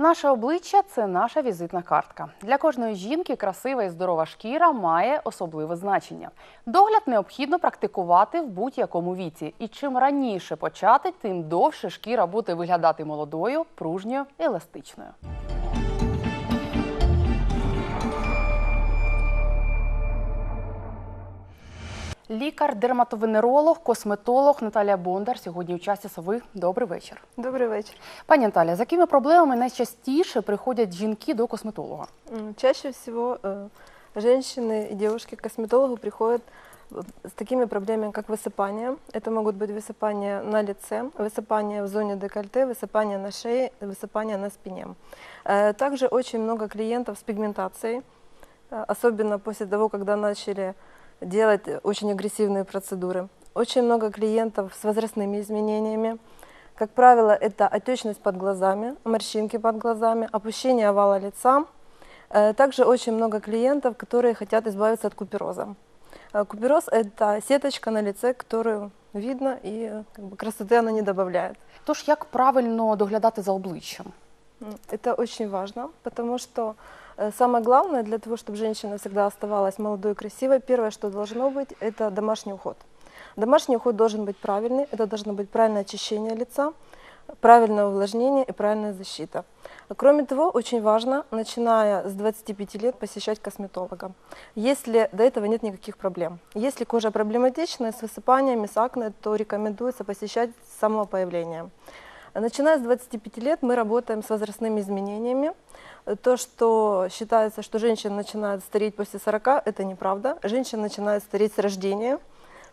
Наше обличчя це наша візитна картка. Для кожної жінки красива і здорова шкіра має особливе значення. Догляд необхідно практикувати в будь-якому віці. І чим раніше почати, тим довше шкіра буде виглядати молодою, пружньою, еластичною. Лікар, дерматовенеролог, косметолог Наталія Бондар сьогодні у часі сови. Добрий вечір. Добрий вечір. Пані Наталя, з якими проблемами найчастіше приходять жінки до косметолога? М, Чаще всего э, женщины и девушки к косметологу приходят вот с такими проблемами, как высыпание. Это могут быть высыпания на лице, высыпания в зоне декольте, высыпания на шее, высыпания на спине. Э, Также очень много клиентов с пигментацией, э, особенно после того, когда начали делать очень агрессивные процедуры. Очень много клиентов с возрастными изменениями. Как правило, это отечность под глазами, морщинки под глазами, опущение овала лица. Э, Также очень много клиентов, которые хотят избавиться от купероза. Э, Купероз – это сеточка на лице, которую видно, и э, как бы, красоты она не добавляет. Тож як правильно доглядати за обличчям? М, Это очень важно, потому что э, самое главное для того, чтобы женщина всегда оставалась молодой и красивой, первое, что должно быть, это домашний уход. Домашний уход должен быть правильный, это должно быть правильное очищение лица, правильное увлажнение и правильная защита. Кроме того, очень важно, начиная с 25 лет, посещать косметолога, если до этого нет никаких проблем. Если кожа проблематичная, с высыпаниями, с акне, то рекомендуется посещать с появления. Начиная с 25 лет мы работаем с возрастными изменениями. То, что считается, что женщина начинает стареть после 40, это неправда. Женщина начинает стареть с рождения,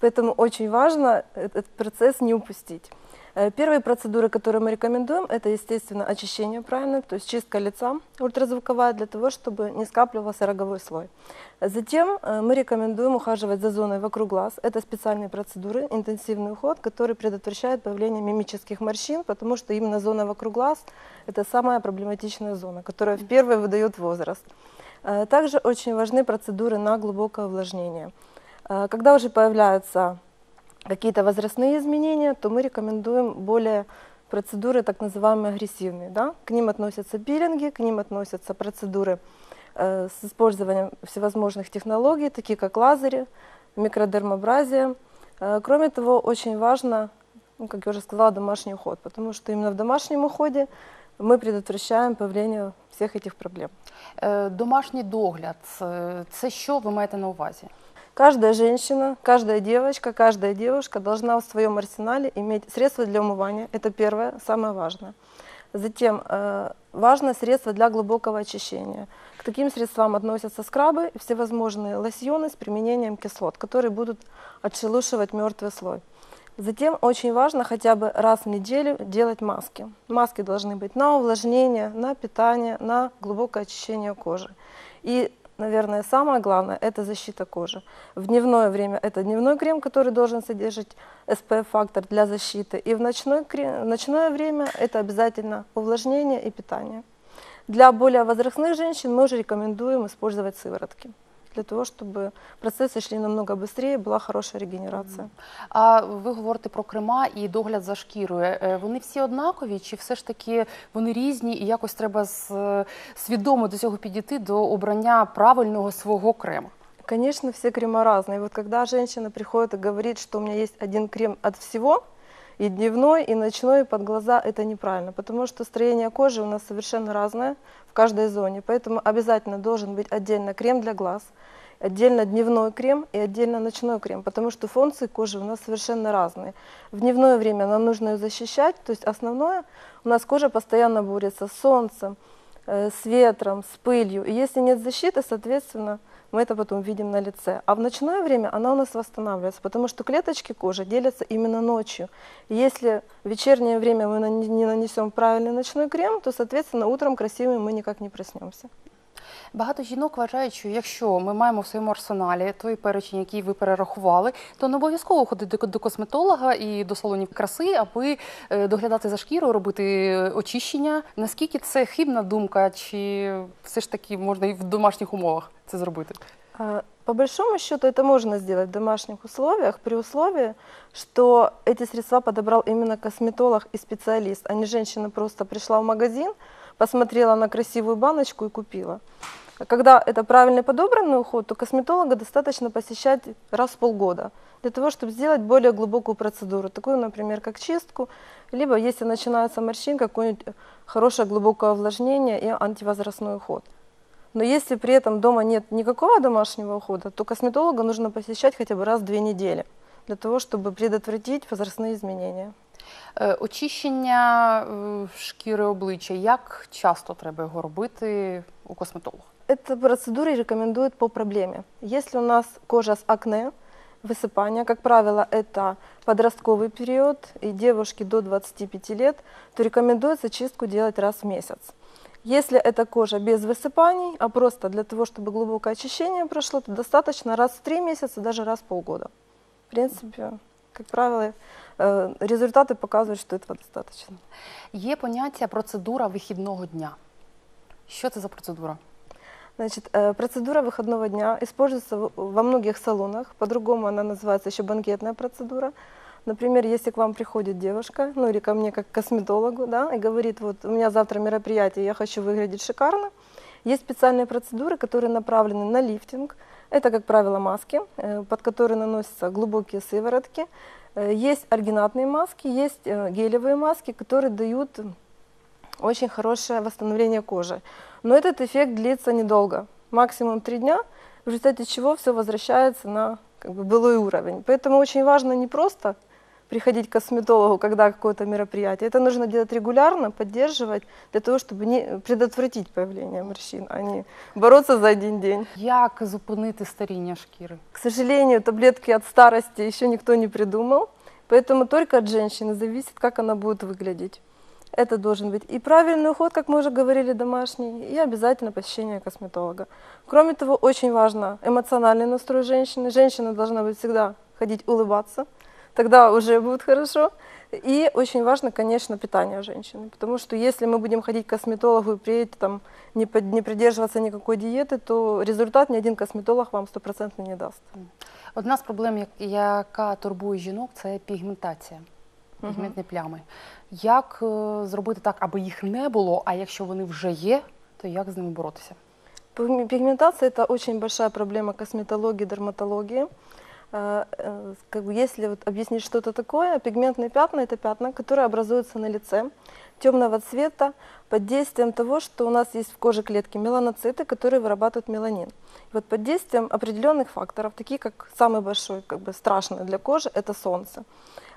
поэтому очень важно этот процесс не упустить. Э, Первые процедуры, которые мы рекомендуем, это, естественно, очищение правильно, то есть чистка лица ультразвуковая для того, чтобы не скапливался роговой слой. Затем э, мы рекомендуем ухаживать за зоной вокруг глаз. Это специальные процедуры, интенсивный уход, который предотвращает появление мимических морщин, потому что именно зона вокруг глаз – это самая проблематичная зона, которая в первой выдает возраст. Э, Также очень важны процедуры на глубокое увлажнение. Когда уже появляются какие-то возрастные изменения, то мы рекомендуем более процедуры так называемые агрессивные. Да? К ним относятся пилинги, к ним относятся процедуры э, с использованием всевозможных технологий, такие как лазери, микродермобразия. Э, кроме того, очень важно, ну, как я уже сказала, домашний уход, потому что именно в домашнем уходе мы предотвращаем появление всех этих проблем. Е, Домашній догляд е, це що ви маєте на увазі? Каждая женщина, каждая девочка, каждая девушка должна в своем арсенале иметь средства для умывания. Это первое, самое важное. Затем э, важно средство для глубокого очищения. К таким средствам относятся скрабы и всевозможные лосьоны с применением кислот, которые будут отшелушивать мертвый слой. Затем очень важно хотя бы раз в неделю делать маски. Маски должны быть на увлажнение, на питание, на глубокое очищение кожи. И, наверное, самое главное – это защита кожи. В дневное время это дневной крем, который должен содержать SPF-фактор для защиты. И в ночной крем, в ночное время это обязательно увлажнение и питание. Для более возрастных женщин мы уже рекомендуем использовать сыворотки для того, чтобы процессы шли намного быстрее, была хорошая регенерация. А ви говорите про крема і догляд за шкірою. Е, Вони всі однакові, чи все ж таки вони різні, і якось треба з- е, свідомо до цього підійти до обрання правильного свого крему? Конечно, все крема разные. Вот когда женщина приходит и говорит, что у меня есть один крем от всего, И дневной, и ночной, под глаза, это неправильно, потому что строение кожи у нас совершенно разное в каждой зоне, поэтому обязательно должен быть отдельно крем для глаз, отдельно дневной крем и отдельно ночной крем, потому что функции кожи у нас совершенно разные. В дневное время нам нужно ее защищать, то есть основное, у нас кожа постоянно борется с солнцем, с ветром, с пылью, и если нет защиты, соответственно, мы это потом видим на лице. А в ночное время она у нас восстанавливается, потому что клеточки кожи делятся именно ночью. И если в вечернее время мы не нанесем правильный ночной крем, то, соответственно, утром красивыми мы никак не проснемся. Багато жінок вважають, що якщо ми маємо в своєму арсеналі той перечень, який ви перерахували, то не обов'язково ходити до- косметолога і до салонів краси, аби е, доглядати за шкірою, робити очищення. Наскільки це хибна думка, чи все ж таки можна і в домашніх умовах це зробити? По большому счету это можно сделать в домашних условиях при условии, что эти средства подобрал именно косметолог и специалист, а не женщина просто пришла в магазин, посмотрела на красивую баночку и купила. Когда это правильный подобранный уход, то косметолога достаточно посещать раз в полгода для того, чтобы сделать более глубокую процедуру, такую, например, как чистку, либо если начинается морщин, какое-нибудь хорошее глубокое увлажнение и антивозрастной уход. Но если при этом дома нет никакого домашнего ухода, то косметолога нужно посещать хотя бы раз в две недели для того, чтобы предотвратить возрастные изменения. Очищення шкіри обличчя. Як часто треба його робити у косметолога? Эта процедура рекомендуют по проблеме. Если у нас кожа с акне, высыпание, как правило, это подростковый период и девушки до 25 лет, то рекомендуется чистку делать раз в месяц. Если это кожа без высыпаний, а просто для того, чтобы глубокое очищение прошло, то достаточно раз в три месяца, даже раз в полгода. В принципе, как правило, э, результаты показывают, что этого достаточно. Є поняття процедура вихідного дня. Що це за процедура? Значит, э, процедура выходного дня используется во многих салонах. По-другому она называется еще банкетная процедура. Например, если к вам приходит девушка, ну или ко мне как к косметологу, да, и говорит, вот у меня завтра мероприятие, я хочу выглядеть шикарно, есть специальные процедуры, которые направлены на лифтинг. Это, как правило, маски, э, под которые наносятся глубокие сыворотки. Э, Есть альгинатные маски, есть гелевые маски, которые дают очень хорошее восстановление кожи. Но этот эффект длится недолго, максимум три дня, в результате чего все возвращается на как бы, былой уровень. Поэтому очень важно не просто приходить к косметологу, когда какое-то мероприятие. Это нужно делать регулярно, поддерживать, для того, чтобы не предотвратить появление морщин, а не бороться за один день. Як зупинити старіння шкіри? К сожалению, таблетки от старости еще никто не придумал, поэтому только от женщины зависит, как она будет выглядеть. Это должен быть и правильный уход, как мы уже говорили, домашний, и обязательно посещение косметолога. Кроме того, очень важно эмоциональный настрой женщины. Женщина должна быть всегда ходить улыбаться, тогда уже будет хорошо. И очень важно, конечно, питание женщины, потому что если мы будем ходить к косметологу и при этом не, под- не придерживаться никакой диеты, то результат ни один косметолог вам стопроцентно не даст. Одна з проблем, як- яка турбує жінок, це пігментація, Мгм. пігментні плями. Як е, зробити так, аби їх не було, а якщо вони вже є, то як з ними боротися? Пигме- Пигментация – это очень большая проблема косметологии, дерматологии. Э, э, Как бы если вот объяснить, что это такое, пигментные пятна – это пятна, которые образуются на лице темного цвета под действием того, что у нас есть в коже клетки меланоциты, которые вырабатывают меланин. И вот под действием определенных факторов, такие как самый большой, как бы страшный для кожи – это солнце.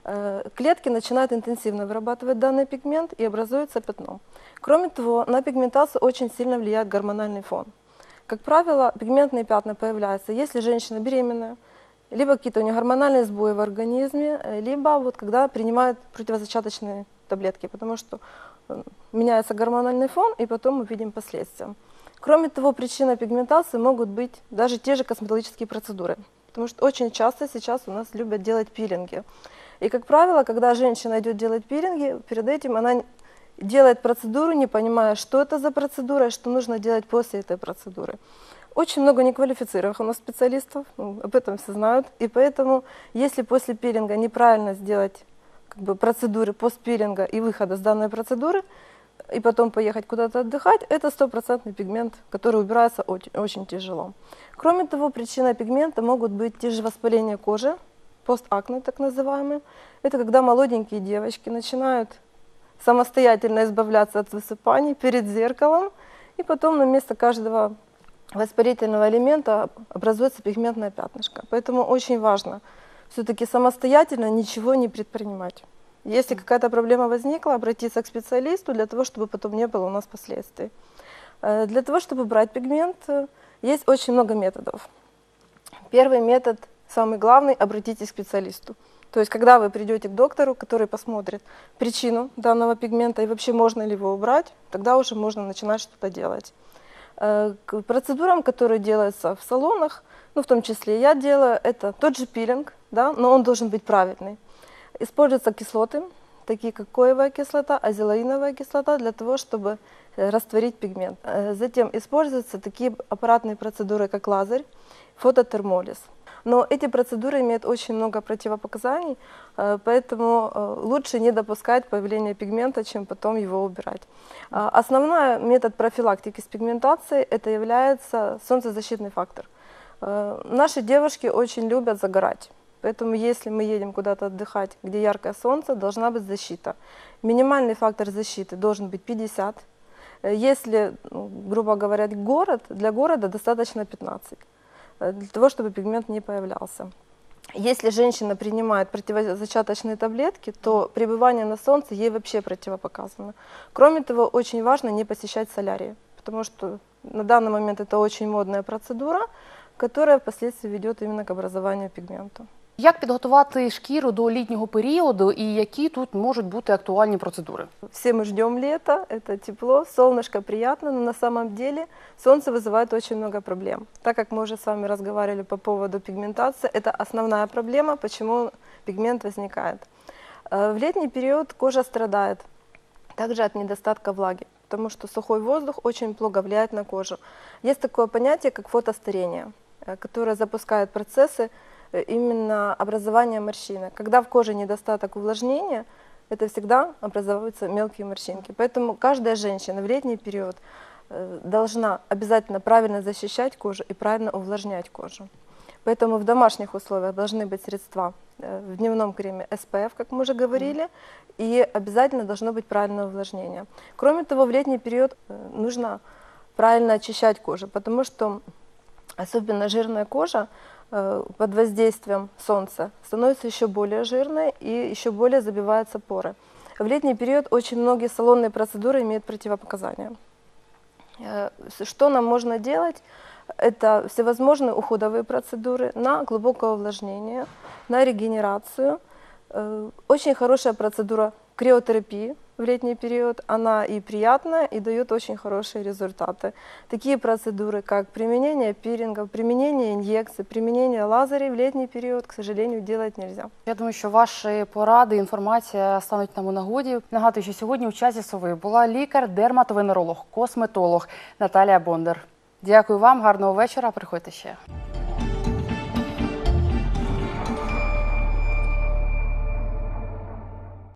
Э, Клетки начинают интенсивно вырабатывать данный пигмент и образуется пятно. Кроме того, на пигментацию очень сильно влияет гормональный фон. Как правило, пигментные пятна появляются, если женщина беременная, либо какие-то у нее гормональные сбои в организме, э, либо вот когда принимает противозачаточные таблетки, потому что э, меняется гормональный фон, и потом мы видим последствия. Кроме того, причиной пигментации могут быть даже те же косметологические процедуры, потому что очень часто сейчас у нас любят делать пилинги. И, как правило, когда женщина идет делать пилинги, перед этим она делает процедуру, не понимая, что это за процедура и что нужно делать после этой процедуры. Очень много неквалифицированных у нас специалистов, ну, об этом все знают. И поэтому, если после пилинга неправильно сделать как бы, процедуры постпилинга и выхода с данной процедуры, и потом поехать куда-то отдыхать, это стопроцентный пигмент, который убирается очень, очень тяжело. Кроме того, причиной пигмента могут быть те же воспаления кожи, постакне так называемые. Это когда молоденькие девочки начинают самостоятельно избавляться от высыпаний перед зеркалом, и потом на место каждого воспалительного элемента образуется пигментное пятнышко. Поэтому очень важно все-таки самостоятельно ничего не предпринимать. Если какая-то проблема возникла, обратиться к специалисту для того, чтобы потом не было у нас последствий. Э, Для того, чтобы брать пигмент, э, есть очень много методов. Первый метод, самый главный, обратитесь к специалисту. То есть, когда вы придете к доктору, который посмотрит причину данного пигмента и вообще можно ли его убрать, тогда уже можно начинать что-то делать. Э, К процедурам, которые делаются в салонах, ну, в том числе я делаю, это тот же пилинг, да, но он должен быть правильный. Используются кислоты, такие как коевая кислота, азелаиновая кислота, для того, чтобы э, растворить пигмент. Э, Затем используются такие аппаратные процедуры, как лазерь, фототермолиз. Но эти процедуры имеют очень много противопоказаний, э, поэтому э, лучше не допускать появления пигмента, чем потом его убирать. А, Основной метод профилактики с пигментацией это является солнцезащитный фактор. Э, Наши девушки очень любят загорать. Поэтому если мы едем куда-то отдыхать, где яркое солнце, должна быть защита. Минимальный фактор защиты должен быть 50. Э, Если, ну, грубо говоря, город, для города достаточно 15, э, для того, чтобы пигмент не появлялся. Если женщина принимает противозачаточные таблетки, то пребывание на солнце ей вообще противопоказано. Кроме того, очень важно не посещать солярии, потому что на данный момент это очень модная процедура, которая впоследствии ведет именно к образованию пигмента. Як підготувати шкіру до літнього періоду і які тут можуть бути актуальні процедури? Все мы ждем лета, это тепло, солнышко приятно, но на самом деле солнце вызывает очень много проблем. Так как мы уже с вами разговаривали по поводу пигментации, это основная проблема, почему пигмент возникает. Э, В летний период кожа страдает также от недостатка влаги, потому что сухой воздух очень плохо влияет на кожу. Есть такое понятие, как фотостарение, э, которое запускает процессы э, именно образования морщинок. Когда в коже недостаток увлажнения, это всегда образовываются мелкие морщинки. Поэтому каждая женщина в летний период э, должна обязательно правильно защищать кожу и правильно увлажнять кожу. Поэтому в домашних условиях должны быть средства э, в дневном креме SPF, как мы уже говорили, и обязательно должно быть правильное увлажнение. Кроме того, в летний период э, нужно правильно очищать кожу, потому что особенно жирная кожа э, под воздействием солнца становится еще более жирной и еще более забиваются поры. В летний период очень многие салонные процедуры имеют противопоказания. Э, Что нам можно делать? Это всевозможные уходовые процедуры на глубокое увлажнение, на регенерацию. Э, Очень хорошая процедура криотерапии в летний период. Она и приятная, и дает очень хорошие результаты. Такие процедуры, как применение пилингов, применение инъекций, применение лазерей в летний период, к сожалению, делать нельзя. Я думаю, що ваші поради, інформація стануть нам у нагоді. Нагадую, що сьогодні у часі сови була лікар, дерматовенеролог, косметолог Наталія Бондар. Дякую вам, гарного вечора. Приходьте ще.